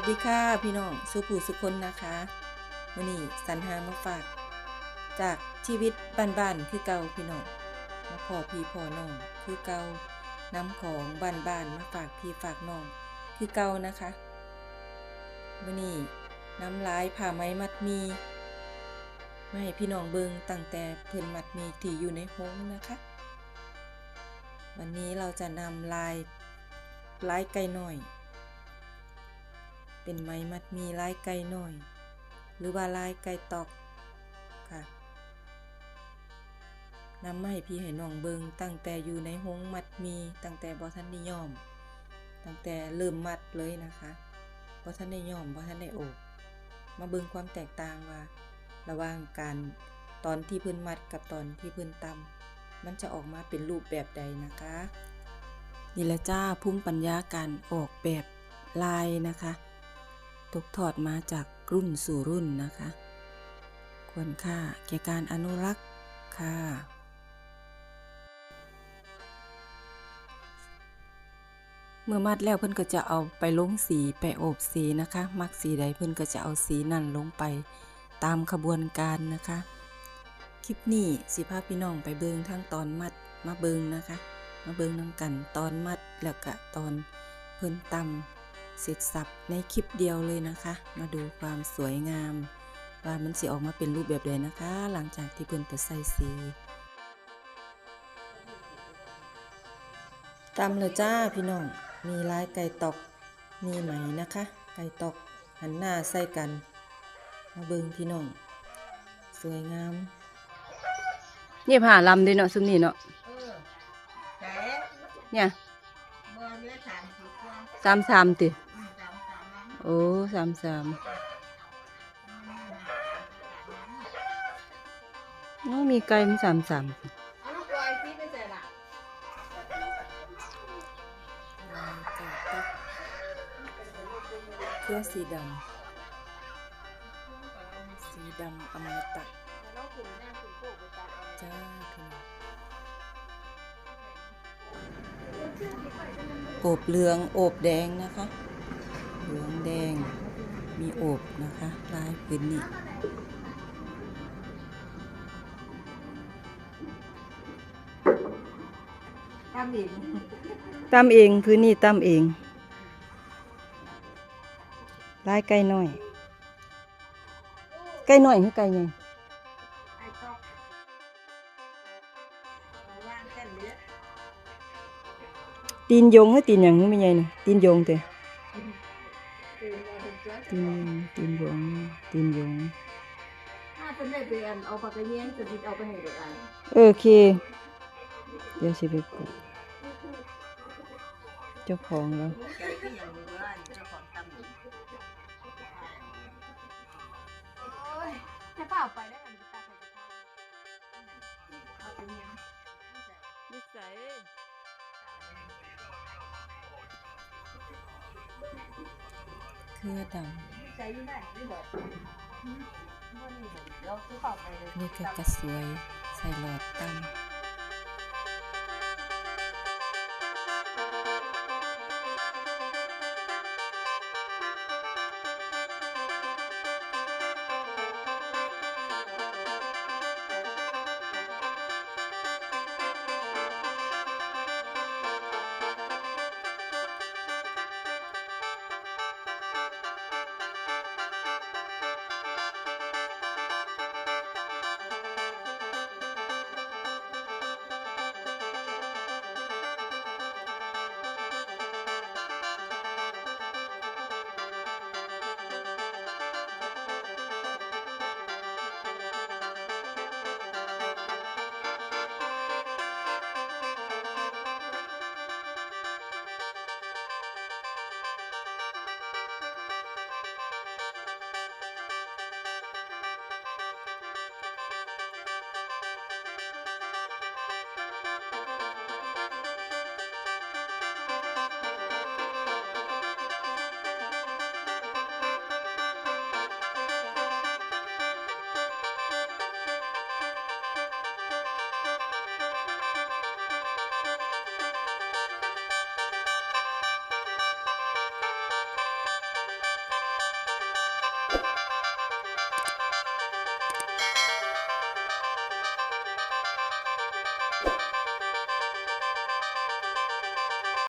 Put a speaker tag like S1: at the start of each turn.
S1: วัสดีค่ะพี่น้องสุผู้สุคนนะคะวันนี้สันหามาฝาก จากชีวิตบ้านๆคือเก่าพี่น้องมาพอพี่พ่อน้องคือเก่านำของบ้านๆมาฝากพี่ฝากน้องคือเก่านะคะวันนี้น้ำลายผ่าไม้มัดมีมาให้พี่น้องเบิงตั้งแต่เพิ่นมัดมีที่อยู่ในห้องนะคะ วันนี้เราจะนำลายลายไก่หน่อย เป็นไม้มัดมีลายไก่หน่อย หรือว่าลายไก่ตอกค่ะนำมาให้พี่ให้น้องเบิงตั้งแต่อยู่ในห้องมัดมีตั้งแต่บอท่านนิยอม ตั้งแต่เริ่มมัดเลยนะคะบอท่านได้ยอมบอท่านได้โอบมาเบิงความแตกต่างว่า ระหว่างการตอนที่พื้นมัดกับตอนที่พื้นตำมันจะออกมาเป็นรูปแบบใดนะคะนี่ละจ้าภูมิปัญญาการออกแบบลายนะคะ ตกทอดมาจากรุ่นสู่รุ่นนะคะ ควรค่าแก่การอนุรักษ์ค่ะเมื่อมัดแล้วเพิ่อนก็จะเอาไปลงสีไปโอบสีนะคะ มักสีใดเพิ่อนก็จะเอาสีนั่นลงไปตามขบวนการนะคะ คลิปนี้สิพาพพี่น้องไปเบิงทั้งตอนมัดมาเบิงนะคะ มาเบิงนำกันตอนมัดแล้วก็ตอนเพิ่นตำ เสร็จสับในคลิปเดียวเลยนะคะ มาดูความสวยงาม ว่ามันสิออกมาเป็นรูปแบบใดนะคะ หลังจากที่เพิ่นไปใส่สีตำเลยจ้าพี่น้อง มีลายไก่ตอก มีไหมนะคะ ไก่ตอกหันหน้าใส่กัน มาเบิงพี่น้อง สวยงาม
S2: นี่ผ่าลำเด้เนาะซุมนี่เนาะ
S3: เออแต่
S2: เนี่ย
S3: บอลเนื้อสามสิบกว่า
S2: สามสามติ
S3: อ้สามสาม
S2: โอ้มีไก่มันสามสาม
S3: เอาลูกบอยซีไปใส่ละ
S1: ลายไก่ตอกเครื่องสีดำ สีดำอมตะ
S3: แล้วคุณแน่คุณโคกไปตัดเอา
S1: จ้าพี่น้องโอบเหลือง โอบแดงนะคะเหลือง แดง มีโอบนะคะ ลายพื้นนี่
S3: ทำอีก
S2: ตามเองพื้นนี่ตามเอง ลายไก่น้อย ไก่น้อยคือไก่ใหญ่
S3: ไอ้ต๊อกเอาว่างเส้นเลือด
S2: ตีนยงคือตีนหยังคือไม่ใหญ่น่ะตีนยงเตะ
S3: ตื่นมา เป็นเจ้า
S2: ตีนตีนยงตีนยง
S3: ถ้าเป็นได้เปลี่ยนเอาปากกระเยียงจะดิดเอาไปให้เด็กอัน
S2: เออโอเค เดี๋ยวสิไปกดเจ้าของแล้ว
S3: ใจก็อย่างนี้ ปเลยำ
S1: นี่คือกระสวย ใส่หลอดตั้ม